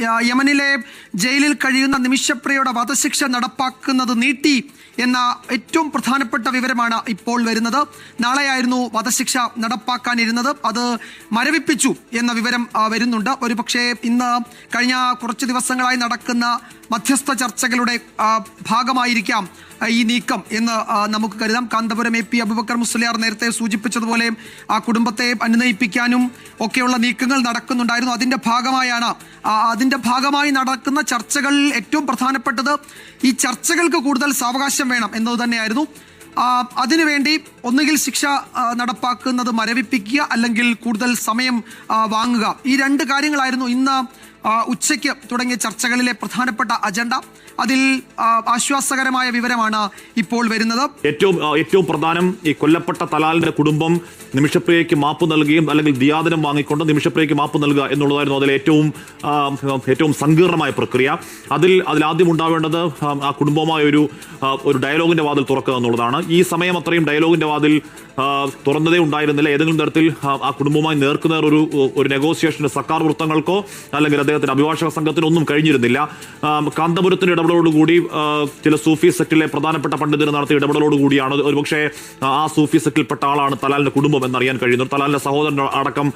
യമനിലെ ജയിലിൽ കഴിയുന്ന നിമിഷപ്രിയയുടെ വധശിക്ഷ നടപ്പാക്കുന്നത് നീട്ടി എന്ന ഏറ്റവും പ്രധാനപ്പെട്ട വിവരമാണ് ഇപ്പോൾ വരുന്നത്. നാളെയായിരുന്നു വധശിക്ഷ നടപ്പാക്കാനിരുന്നത്. അത് മരവിപ്പിച്ചു എന്ന വിവരം വരുന്നുണ്ട്. ഒരുപക്ഷെ ഇന്ന് കഴിഞ്ഞ കുറച്ച് ദിവസങ്ങളായി നടക്കുന്ന മധ്യസ്ഥ ചർച്ചകളുടെ ഭാഗമായിരിക്കാം ഈ നീക്കം എന്ന് നമുക്ക് കരുതാം. കാന്തപുരം എ പി അബുബക്കർ മുസ്ലിയാർ നേരത്തെ സൂചിപ്പിച്ചതുപോലെ ആ കുടുംബത്തെ അനുനയിപ്പിക്കാനും ഒക്കെയുള്ള നീക്കങ്ങൾ നടക്കുന്നുണ്ടായിരുന്നു. അതിന്റെ ഭാഗമായാണ് അതിന്റെ ഭാഗമായി നടക്കുന്ന ചർച്ചകളിൽ ഏറ്റവും പ്രധാനപ്പെട്ടത്. ഈ ചർച്ചകൾക്ക് കൂടുതൽ സാവകാശം വേണം എന്നത് തന്നെയായിരുന്നു. അതിനുവേണ്ടി ഒന്നുകിൽ ശിക്ഷ നടപ്പാക്കുന്നത് മരവിപ്പിക്കുക അല്ലെങ്കിൽ കൂടുതൽ സമയം വാങ്ങുക. ഈ രണ്ട് കാര്യങ്ങളായിരുന്നു ഇന്ന് ഉച്ചയ്ക്ക് തുടങ്ങിയ ചർച്ചകളിലെ പ്രധാനപ്പെട്ട അജണ്ട. അതിൽ ആശ്വാസകരമായ വിവരമാണ് ഇപ്പോൾ വരുന്നത്. ഏറ്റവും ഏറ്റവും പ്രധാനം ഈ കൊല്ലപ്പെട്ട തലാലിന്റെ കുടുംബം നിമിഷപ്രിയയ്ക്ക് മാപ്പ് നൽകുകയും അല്ലെങ്കിൽ ദിയാദനം വാങ്ങിക്കൊണ്ട് നിമിഷപ്രിയയ്ക്ക് മാപ്പ് നൽകുക എന്നുള്ളതായിരുന്നു അതിൽ ഏറ്റവും ഏറ്റവും സങ്കീർണമായ പ്രക്രിയ. അതിൽ ആദ്യം ഉണ്ടാവേണ്ടത് ആ, കുടുംബവുമായ ഒരു ഒരു ഡയലോഗിന്റെ വാതിൽ തുറക്കുക എന്നുള്ളതാണ്. ഈ സമയം അത്രയും ഡയലോഗിന്റെ വാതിൽ തുറന്നതേ ഉണ്ടായിരുന്നില്ല. ഏതെങ്കിലും തരത്തിൽ ആ കുടുംബവുമായി നേർക്കുനേർ ഒരു ഒരു നെഗോസിയേഷന്റെ സർക്കാർ വൃത്തങ്ങൾക്കോ അല്ലെങ്കിൽ അദ്ദേഹത്തിന്റെ അഭിഭാഷക സംഘത്തിനൊന്നും കഴിഞ്ഞിരുന്നില്ല. കാന്തപുരത്തിന്റെ ഇടപെടലോടുകൂടി ചില സൂഫി സെക്റ്റിലെ പ്രധാനപ്പെട്ട പണ്ഡിതർ നടത്തിയ ഇടപെടലോടുകൂടിയാണ് ഒരുപക്ഷെ ആ, സൂഫി സെക്റ്റിൽപ്പെട്ട ആളാണ് തലാലിന്റെ കുടുംബം എന്നറിയാൻ കഴിയുന്നു തലാലിന്റെ സഹോദരൻ അടക്കം